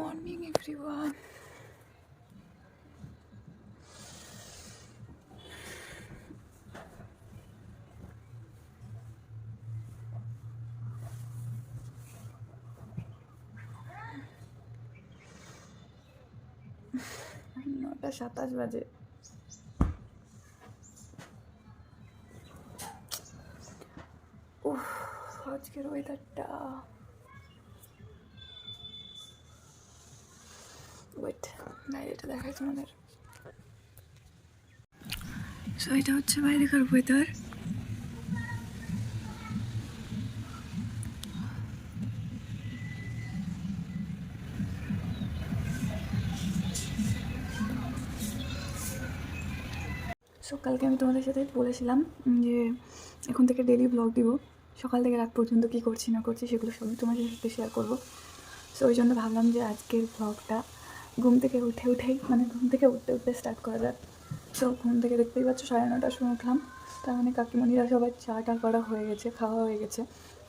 Morning everyone নটা সাতাশ বাজে। উফ আজকের ওয়েদারটা বাইরেটা দেখাই তোমাদের। সো এটা হচ্ছে বাইরেকার ওয়েদার সো কালকে আমি তোমাদের সাথে বলেছিলাম যে এখন থেকে ডেলি ব্লগ দিব। সকাল থেকে রাত পর্যন্ত কী করছি না করছি সেগুলো সবই তোমাদের সাথে শেয়ার করব। সো ওই জন্য ভাবলাম যে আজকের ব্লগটা ঘুম থেকে উঠে উঠেই মানে ঘুম থেকে উঠতে উঠতে স্টার্ট করা যাক। তো ঘুম থেকে দেখতেই পাচ্ছ, সাড়ে নটার সময় উঠলাম। তার মানে কাকিমণিরা সবাই চা টা করা হয়ে গেছে, খাওয়া হয়ে গেছে।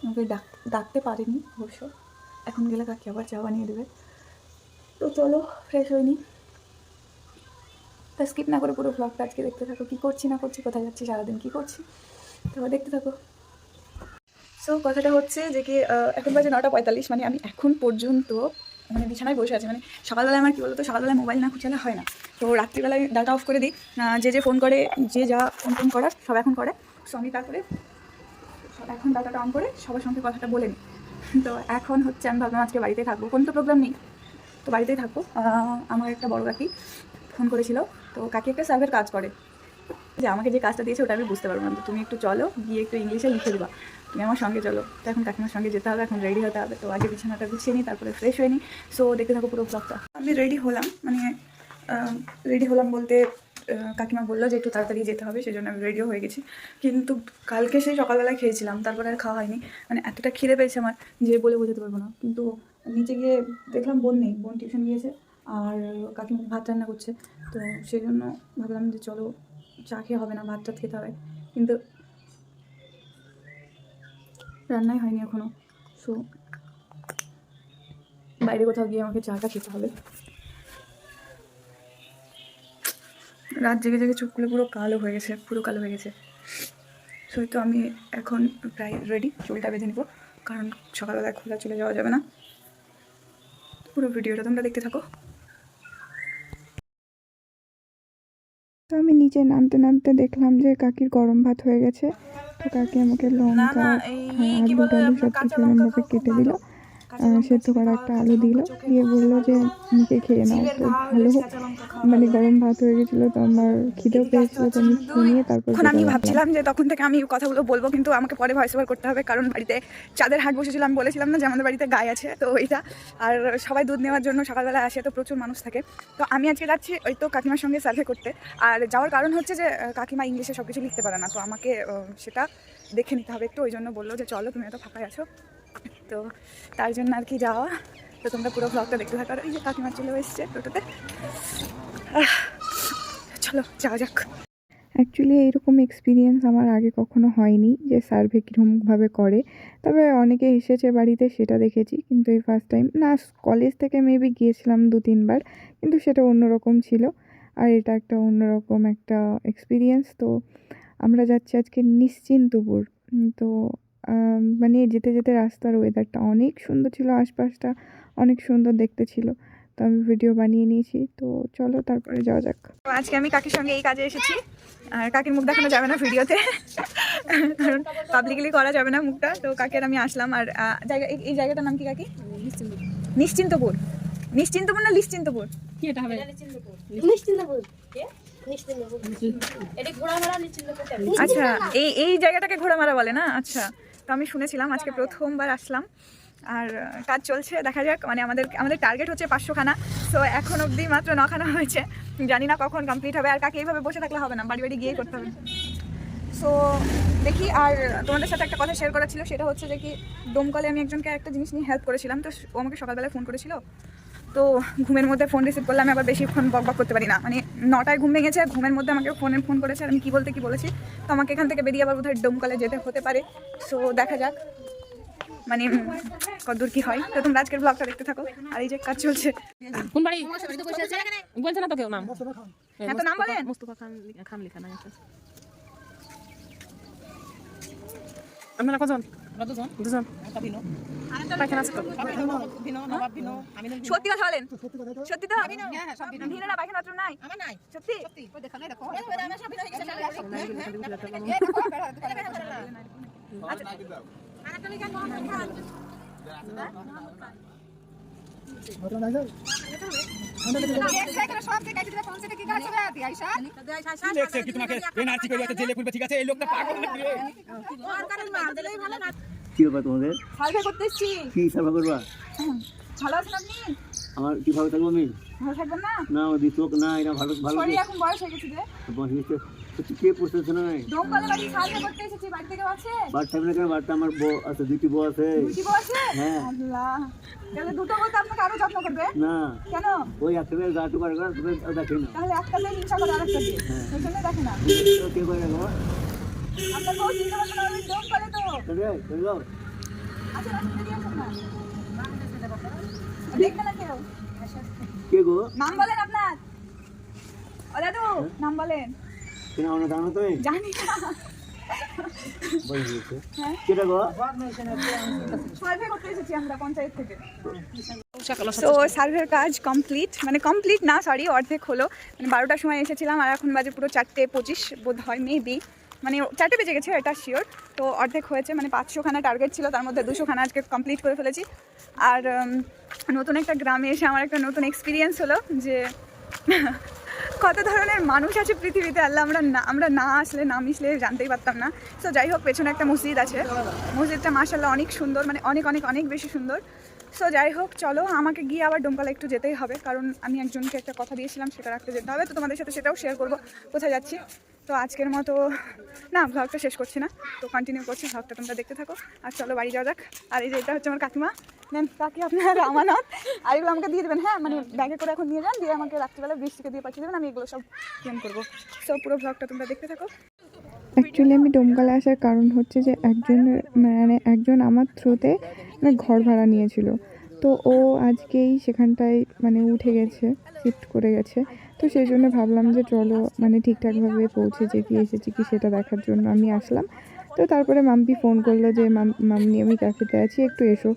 আমাকে ডাক, ডাকতে পারিনি অবশ্য। এখন গেলে কাকি আবার চা বানিয়ে দেবে। তো চলো ফ্রেশ হয়নি তা স্কিপ না করে পুরো ব্লগটা আজকে দেখতে থাকো। কী করছি, না করছি, কোথায় যাচ্ছি, সারাদিন কী করছি? তারপর দেখতে থাকো। সো কথাটা হচ্ছে যে কি এখন বাজে নটা পঁয়তাল্লিশ মানে আমি এখন পর্যন্ত মানে বিছানায় বসে আছে মানে সকালবেলায় আমার কী বলতো, সকালবেলায় মোবাইল না খুঁজলে হয় না। তো রাত্রিবেলায় ডাটা অফ করে দিই। যে যে ফোন করে, যে যা ফোন ফোন করার, সব এখন করে। সো আমি তারপরে এখন ডাটাটা অন করে সবার সঙ্গে কথাটা বলে নিই। তো এখন হচ্ছে আমি ভাবলাম আজকে বাড়িতেই থাকব। কোনো তো প্রোগ্রাম নেই। তো বাড়িতেই থাকব। আমার একটা বড় কাকি ফোন করেছিল। তো কাকি একটা সার্ভের কাজ করে। যে আমাকে যে কাজটা দিয়েছে ওটা আমি বুঝতে পারব না। তো তুমি একটু চলো, গিয়ে একটু ইংলিশে লিখে দেবা। তুমি আমার সঙ্গে চলো। তো এখন কাকিমার সঙ্গে যেতে হবে, এখন রেডি হতে হবে। তো আগে বিছানাটা গুছিয়ে নিই, তারপরে ফ্রেশ হয়ে নিই। সো দেখতে থাকো পুরো ব্লগটা আমি রেডি হলাম। মানে রেডি হলাম বলতে কাকিমা বলল যে একটু তাড়াতাড়ি যেতে হবে সেই জন্য আমি রেডিও হয়ে গেছি। কিন্তু কালকে সেই সকালবেলায় খেয়েছিলাম, তারপরে আর খাওয়া হয়নি। মানে এতটা খিদে পেয়েছে আমার যে বলে বোঝাতে পারব না। কিন্তু নিচে গিয়ে দেখলাম বোন নেই, বোন টিউশন গিয়েছে, আর কাকিমা ভাত রান্না করছে। তো সেই জন্য ভাবলাম যে চলো চা খেয়ে হবে না ভাত টাত খেতে হবে। কিন্তু রান্নাই হয়নি এখনও। সো বাইরে কোথাও গিয়ে আমাকে চাটা খেতে হবে। রাত জেগে জেগে চোখগুলো পুরো কালো হয়ে গেছে, পুরো কালো হয়ে গেছে। সো তো আমি এখন প্রায় রেডি চুলটা বেঁধে নিব, কারণ সকালবেলা খোলা চলে যাওয়া যাবে না। পুরো ভিডিওটা তোমরা দেখতে থাকো তো আমি নিচে নামতে নামতে দেখলাম যে কাকির গরম ভাত হয়ে গেছে তো কাকি আমাকে লঙ্কা হ্যাঁ, আলু টালু সব কিছু এরমভাবে কেটে দিল। সেদ্ধ করা একটা আলু দিল। দিয়ে বলল যে মুখে খেয়ে নাও তো ভালো মানে গরম ভাত হয়ে গেছিল তো আমার খিদেও পেয়েছিলো তো আমি খেয়ে নিয়ে তারপর আমি ভাবছিলাম যে তখন থেকে আমি কথাগুলো বলব কিন্তু আমাকে পরে ভয়েস ওভার করতে হবে কারণ বাড়িতে চাঁদের হাট বসেছিল আমি বলেছিলাম না যে আমাদের বাড়িতে গায়ে আছে তো ওইটা। আর সবাই দুধ নেওয়ার জন্য সকালবেলা আসে তো প্রচুর মানুষ থাকে। তো আমি আজকে যাচ্ছি ওই তো কাকিমার সঙ্গে সার্ভে করতে। আর যাওয়ার কারণ হচ্ছে যে কাকিমা ইংলিশে সব কিছু লিখতে পারে না তো আমাকে সেটা দেখে নিতে হবে একটু। ওই জন্য বলল যে চলো তুমি এত ফাঁকায় আছো। তো তার জন্য আর কি যাওয়া। তো তোমরা পুরো ব্লগটা দেখতে থাকো। এই যে কাকিমা চলে এসছে টোটোতে। চলো, যাওয়া যাক। অ্যাকচুয়ালি এইরকম এক্সপিরিয়েন্স আমার আগে কখনো হয়নি যে সার্ভে কীরকমভাবে করে। তবে অনেকে এসেছে বাড়িতে, সেটা দেখেছি। কিন্তু এই ফার্স্ট টাইম না কলেজ থেকে মেবি গিয়েছিলাম দু, তিনবার। কিন্তু সেটা অন্যরকম ছিল। আর এটা একটা অন্যরকম একটা এক্সপিরিয়েন্স তো আমরা যাচ্ছি আজকে নিশ্চিন্তপুর। তো মানে যেতে যেতে রাস্তার ওয়েদারটা অনেক সুন্দর ছিল আশপাশটা অনেক সুন্দর দেখতে ছিল। তো আমি ভিডিও বানিয়ে নিয়েছি। তো চলো তারপরে যাওয়া যাক। তো আজকে আমি কাকির সঙ্গে এই কাজে এসেছি। আর কাকির মুখ দেখানো যাবে না ভিডিওতে। কারণ পাবলিকলি করা যাবে না মুখটা। তো কাকের আমি আসলাম আর জায়গা এই- এই জায়গাটার নাম কি কাকি? নিশ্চিন্তপুর। নিশ্চিন্তপুর। না নিশ্চিন্তপুর নিশ্চিন্তপুর নিশ্চিন্তপুর এটা ঘোড়ামারা নিশ্চিন্তপুর আচ্ছা এই এই জায়গাটাকে ঘোড়ামারা বলে না? আচ্ছা। তো আমি শুনেছিলাম আজকে প্রথমবার আসলাম। আর কাজ চলছে দেখা যাক মানে আমাদের আমাদের টার্গেট হচ্ছে পাঁচশো খানা। তো এখন অবধি মাত্র নখানা হয়েছে। জানি না কখন কমপ্লিট হবে আর কাকে এইভাবে বসে থাকলে হবে না বাড়ি বাড়ি গিয়ে করতে হবে। সো দেখি আর তোমাদের সাথে একটা কথা শেয়ার করা ছিল সেটা হচ্ছে যে কি দমকলে আমি একজনকে একটা জিনিস নিয়ে হেল্প করেছিলাম। তো ও আমাকে সকালবেলায় ফোন করেছিল। তো ঘুমের মধ্যে ফোন রিসিভ করলে আমি আবার বেশিক্ষণ বক বক করতে পারি না মানে নটায় ঘুম ভেঙেছে ঘুমের মধ্যে আমাকে ফোনে ফোন করেছে আর আমি কী বলতে কি বলেছি তো আমাকে এখান থেকে বেরিয়ে আবার বোধহয় ডোমকলে যেতে হতে পারে সো দেখা যাক মানে উম, কতদূর কি হয় তো তোমরা আজকের ব্লগটা দেখতে থাকো আর এই যে কাজ চলছে কোন বাড়ি বলছে না তো কেউ নাম হ্যাঁ তো নাম বলেন মুস্তফা খান খান লেখা নাই আছে আপনারা কজন দুজন দুজন পায়খানা আছে তো সত্যি কথা বলেন সত্যি তো ভিন্ন না পায়খানা তো নাই সত্যি দেখছে কি কি ব্যাপার তোমাদের? কি সার্ভে করবা? ভালো আছেন আপনি আমার কীভাবে থাকব আমি? ভালো থাকবেন না? না আমার না এটা ভালো ভালো এখন বয়স হয়ে গেছে। কে না বাড়ি সার্ভে করতে এসেছি বাড়ি থেকে আছে বার থাকবে কেন? বারটা আমার বউ আছে দুটি বউ আছে। দুটি বউ আছে? হ্যাঁ। আল্লাহ। তাহলে দুটো আপনাকে আরও যত্ন করবে? না। কেন? ওই একটা করে দেখে না তাহলে একটা আরেকটা দেখে না। তো কে করে রাখব আপনার বউ চিন্তা করছে না ওই তো। চলে চলে যাও আচ্ছা রাস্তা দিয়ে আসুন না। দেখবে না কেউ? কে গো? নাম বলেন আপনার। ও দাদু নাম বলেন। কেন আমার জানো তুমি? জানি না। গেছে হ্যাঁ? কেটা গো? সার্ভে করতে এসেছি আমরা পঞ্চায়েত থেকে। তো সার্ভের কাজ কমপ্লিট মানে কমপ্লিট না সরি অর্ধেক হলো। মানে বারোটার সময় এসেছিলাম আর এখন বাজে পুরো চারটে পঁচিশ বোধ হয় মেবি মানে চারটে বেজে গেছে এটা শিওর তো অর্ধেক হয়েছে মানে পাঁচশোখানা টার্গেট ছিল তার মধ্যে দুশোখানা আজকে কমপ্লিট করে ফেলেছি। আর নতুন একটা গ্রামে এসে আমার একটা নতুন এক্সপিরিয়েন্স হলো যে কত ধরনের মানুষ আছে পৃথিবীতে, আল্লাহ, আমরা না আমরা না আসলে, না মিশলে জানতেই পারতাম না। সো যাই হোক, পেছনে একটা মসজিদ আছে। মসজিদটা মাসাল্লাহ অনেক সুন্দর মানে অনেক অনেক অনেক বেশি সুন্দর। সো যাই হোক, চলো, আমাকে গিয়ে আবার ডোমকালা একটু যেতেই হবে, কারণ আমি একজনকে একটা কথা দিয়েছিলাম, সেটা রাখতে যেতে হবে। তো তোমাদের সাথে সেটাও শেয়ার করব, কোথায় যাচ্ছি? তো আজকের মতো, না ভ্লগটা শেষ করছি না। তো কন্টিনিউ করছি ভ্লগটা তোমরা দেখতে থাকো। আর চলো বাড়ি যাওয়া যাক। আর এই যে এটা হচ্ছে আমার কাকিমা। নেন কাকি আপনার আমানত। আর এগুলো আমাকে দিয়ে দেবেন হ্যাঁ? মানে ব্যাগে করে এখন নিয়ে যান, দিয়ে আমাকে রাত্রিবেলা বৃষ্টিকে দিয়ে পাঠিয়ে দেবেন, আমি এগুলো সব ক্লেম করব। সব পুরো ভ্লগটা তোমরা দেখতে থাকো। অ্যাকচুয়ালি আমি ডোমকালে আসার কারণ হচ্ছে যে একজন মানে একজন আমার থ্রুতে মানে ঘর ভাড়া নিয়েছিল। তো ও আজকেই সেখানটায় মানে উঠে গেছে শিফট করে গেছে। তো সেই জন্য ভাবলাম যে চলো মানে ঠিকঠাকভাবে পৌঁছেছে, কি এসেছে কি সেটা দেখার জন্য আমি আসলাম। তো তারপরে মাম্পি ফোন করল যে, মাম মাম্মি আমি ক্যাফেতে আছি, একটু এসো।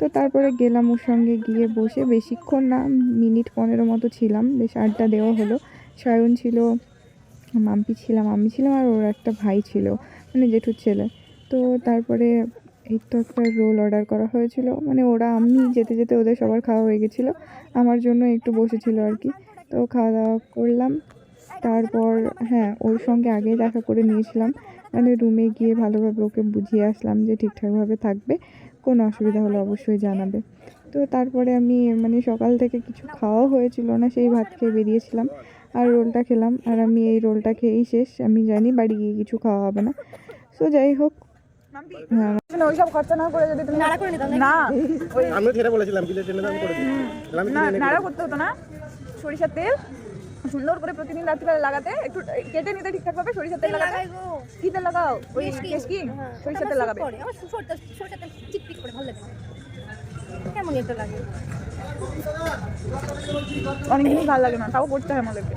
তো তারপরে গেলাম ওর সঙ্গে গিয়ে বসে। বেশিক্ষণ না, মিনিট পনেরো মতো ছিলাম। বেশ আড্ডা দেওয়া হলো। সায়ন ছিল, মাম্পি ছিলাম, আমি ছিলাম, আর ওর একটা ভাই ছিল মানে জেঠুর ছেলে। তো তারপরে এই তো একটা রোল অর্ডার করা হয়েছিল। মানে ওরা, আমি যেতে যেতে ওদের সবার খাওয়া হয়ে গেছিল। আমার জন্য একটু বসেছিল আর কি। তো খাওয়া দাওয়া করলাম। তারপর হ্যাঁ ওর সঙ্গে আগেই দেখা করে নিয়েছিলাম। মানে রুমে গিয়ে ভালোভাবে ওকে বুঝিয়ে আসলাম যে ঠিকঠাকভাবে থাকবে। কোনো অসুবিধা হলে অবশ্যই জানাবে। তো তারপরে আমি মানে সকাল থেকে কিছু খাওয়াও হয়েছিল না, সেই ভাত খেয়ে বেরিয়েছিলাম। আর রোলটা খেলাম। আর আমি এই রোলটা খেয়েই শেষ। আমি জানি বাড়ি গিয়ে কিছু খাওয়া হবে না। সো যাই হোক ওইসব খরচা না করে যদি তুমি নাড়া করে নিতাম না আমিও সেটা বলেছিলাম করে নাড়া করতে হতো না। সরিষার তেল সুন্দর করে প্রতিদিন রাত্রিবেলা লাগাতে একটু কেটে নিতে ঠিকঠাক ভাবে সরিষার তেল লাগাতে। কি তেল লাগাও? ওই কেশকি। হ্যাঁ, সরিষার তেল লাগাবে। আমার সরষে সরষে তেল চিকচিক করে ভালো লাগে। কেমন এটা লাগে? অনেক জিনিস ভালো লাগে না তাও করতে হয় আমাদেরকে।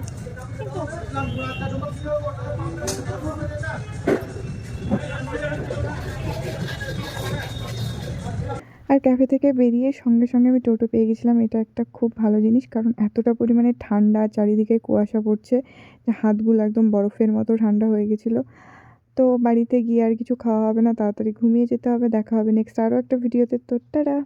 আর ক্যাফে থেকে বেরিয়ে সঙ্গে সঙ্গে আমি টোটো পেয়ে গেছিলাম। এটা একটা খুব ভালো জিনিস, কারণ এতটা পরিমাণে ঠান্ডা, চারিদিকে কুয়াশা পড়ছে, যে হাতগুলো একদম বরফের মতো ঠান্ডা হয়ে গেছিল। তো বাড়িতে গিয়ে আর কিছু খাওয়া হবে না, তাড়াতাড়ি ঘুমিয়ে যেতে হবে, দেখা হবে নেক্সট আরও একটা ভিডিওতে তো টাটা!